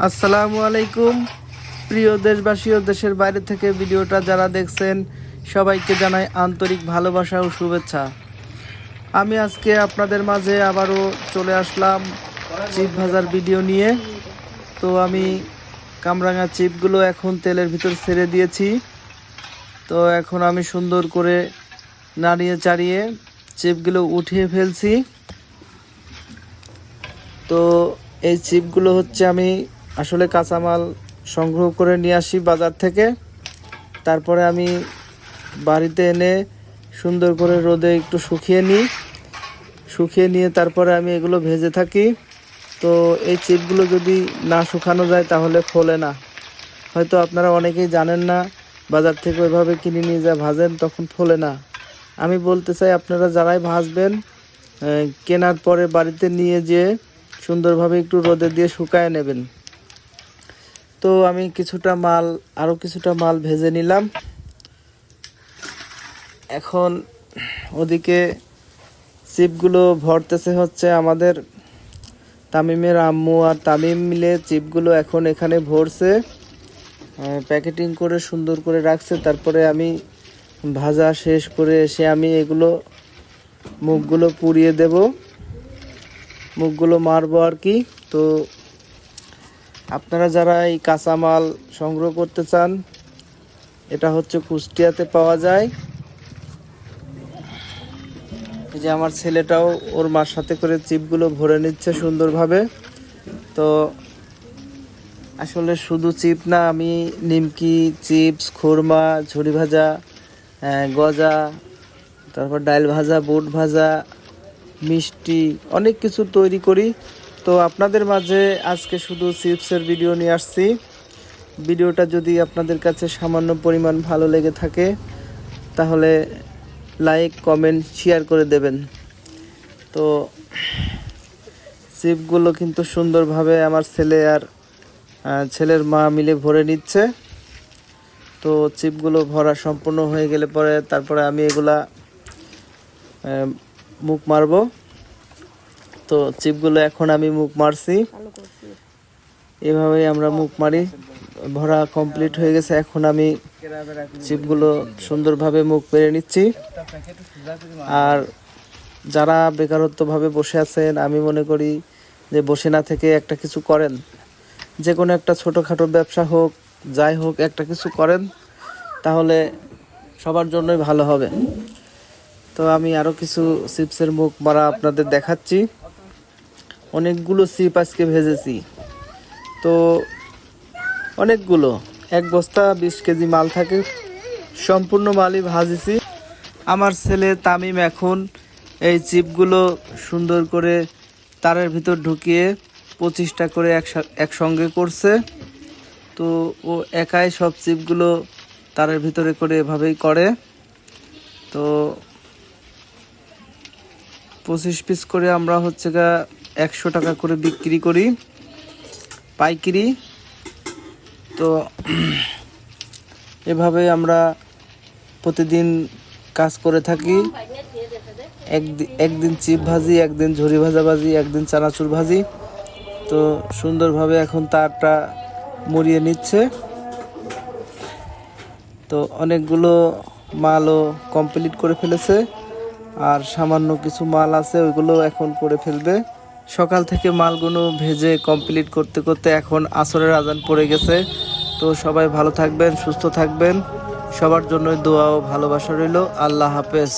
আসসালামু আলাইকুম। প্রিয় দেশবাসী ও দেশের বাইরে থেকে ভিডিওটা যারা দেখছেন, সবাইকে জানাই আন্তরিক ভালোবাসা ও শুভেচ্ছা। আমি আজকে আপনাদের মাঝে আবারও চলে আসলাম চিপ ভাজার ভিডিও নিয়ে। তো আমি কামরাঙা চিপগুলো এখন তেলের ভিতর ছেড়ে দিয়েছি। তো এখন আমি সুন্দর করে নাড়িয়ে চাড়িয়ে চিপগুলো উঠিয়ে ফেলছি। তো এই চিপগুলো হচ্ছে আমি আসলে কাঁচামাল সংগ্রহ করে নিয়ে আসি বাজার থেকে। তারপরে আমি বাড়িতে এনে সুন্দর করে রোদে একটু শুকিয়ে নিই। শুকিয়ে নিয়ে তারপরে আমি এগুলো ভেজে থাকি। তো এই চিপগুলো যদি না শুকানো যায় তাহলে ফোলে না। হয়তো আপনারা অনেকেই জানেন না, বাজার থেকে ওইভাবে কিনে নিয়ে যা ভাজেন তখন ফোলে না। আমি বলতে চাই আপনারা যারাই ভাজবেন কেনার পরে বাড়িতে নিয়ে যেয়ে সুন্দরভাবে একটু রোদে দিয়ে শুকায় নেবেন। তো আমি কিছুটা মাল আরও কিছুটা মাল ভেজে নিলাম। এখন ওদিকে চিপগুলো ভরতেছে হচ্ছে আমাদের তামিমের আম্মু আর তামিম মিলে চিপগুলো এখন এখানে ভরছে। প্যাকেটিং করে সুন্দর করে রাখছে। তারপরে আমি ভাজা শেষ করে এসে আমি এগুলো, মুখগুলো পুড়িয়ে দেব। মুখগুলো মারবো আর কি। তো আপনারা যারা এই কাঁচামাল সংগ্রহ করতে চান, এটা হচ্ছে কুষ্টিয়াতে পাওয়া যায়। এই যে আমার ছেলেটাও ওর মার সাথে করে চিপগুলো ভরে নিচ্ছে সুন্দরভাবে। তো আসলে শুধু চিপ না, আমি নিমকি, চিপস, খুরমা, ঝুড়ি ভাজা গজা, তারপর ডাল ভাজা, বুট ভাজা, মিষ্টি, অনেক কিছু তৈরি করি। তো আপনাদের মাঝে আজকে শুধু চিপসের ভিডিও নিয়ে আসছি। ভিডিওটা যদি আপনাদের কাছে সামান্য পরিমাণ ভালো লেগে থাকে, তাহলে লাইক কমেন্ট শেয়ার করে দেবেন। তো চিপগুলো কিন্তু সুন্দরভাবে আমার ছেলে আর ছেলের মা মিলে ভরে নিচ্ছে। তো চিপগুলো ভরা সম্পূর্ণ হয়ে গেলে পরে তারপরে আমি এগুলা মুখ মারবো। তো চিপগুলো এখন আমি মুখ মারছি। এভাবেই আমরা মুখ মারি। ভরা কমপ্লিট হয়ে গেছে। এখন আমি চিপগুলো সুন্দরভাবে মুখ পেরে নিচ্ছি। আর যারা বেকারত্বভাবে বসে আছেন, আমি মনে করি যে বসে না থেকে একটা কিছু করেন। যে কোনো একটা ছোটোখাটো ব্যবসা হোক, যাই হোক, একটা কিছু করেন, তাহলে সবার জন্যই ভালো হবে। তো আমি আরও কিছু চিপসের মুখ মারা আপনাদের দেখাচ্ছি। অনেকগুলো চিপ আজকে ভেজেছি। তো অনেকগুলো, এক বস্তা বিশ কেজি মাল থাকে, সম্পূর্ণ মালই ভাজেছি। আমার ছেলে তামিম এখন এই চিপগুলো সুন্দর করে তারের ভিতর ঢুকিয়ে পঁচিশটা করে একসা- একসঙ্গে করছে। তো ও একাই সব চিপগুলো তারের ভিতরে করে এভাবেই করে। তো পঁচিশ পিস করে আমরা হচ্ছে গা একশো টাকা করে বিক্রি করি। পাইকারি। তো এভাবে আমরা প্রতিদিন কাজ করে থাকি। একদি- একদিন চিপ ভাজি, একদিন ঝুরি ভাজা ভাজি, একদিন চানাচুর ভাজি। তো সুন্দরভাবে এখন তারটা মুড়িয়ে নিচ্ছে। তো অনেকগুলো মালও কমপ্লিট করে ফেলেছে। আর সামান্য কিছু মাল আছে, ওইগুলো এখন করে ফেলবে। সকাল থেকে মালগুলো ভেজে কমপ্লিট করতে করতে এখন আসরের আজান পড়ে গেছে। তো সবাই ভালো থাকবেন, সুস্থ থাকবেন। সবার জন্য দোয়া ও ভালোবাসা রইল। আল্লাহ হাফেজ।